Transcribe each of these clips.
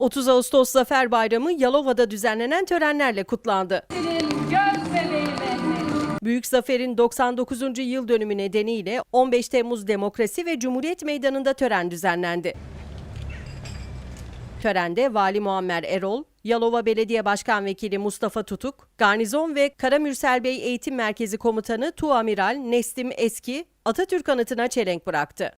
30 Ağustos Zafer Bayramı Yalova'da düzenlenen törenlerle kutlandı. Büyük Zafer'in 99. yıl dönümü nedeniyle 15 Temmuz Demokrasi ve Cumhuriyet Meydanı'nda tören düzenlendi. Törende Vali Muammer Erol, Yalova Belediye Başkan Vekili Mustafa Tutuk, Garnizon ve Karamürsel Bey Eğitim Merkezi Komutanı Tuamiral Neslim Eski, Atatürk anıtına çelenk bıraktı.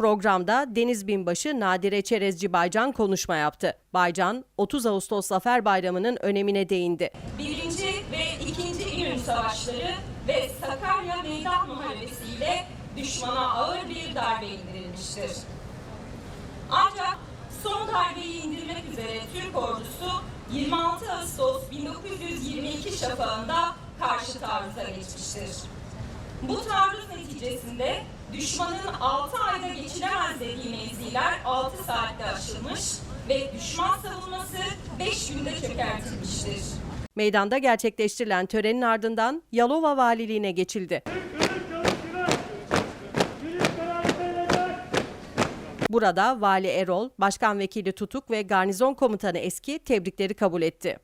Programda Deniz Binbaşı Nadire Çerezci Baycan konuşma yaptı. Baycan, 30 Ağustos Zafer Bayramı'nın önemine değindi. Birinci ve ikinci İnönü Savaşları ve Sakarya Meydan Muharebesi ile düşmana ağır bir darbe indirilmiştir. Ancak son darbeyi indirmek üzere Türk ordusu 26 Ağustos 1922 şafağında karşı taarruza geçmiştir. Bu taarruz neticesinde düşmanın 6 ayda geçilemez dediği mevziler 6 saatte aşılmış ve düşman savunması 5 günde çökertilmiştir. Meydanda gerçekleştirilen törenin ardından Yalova Valiliğine geçildi. Burada Vali Erol, Başkan Vekili Tutuk ve Garnizon Komutanı Eski tebrikleri kabul etti.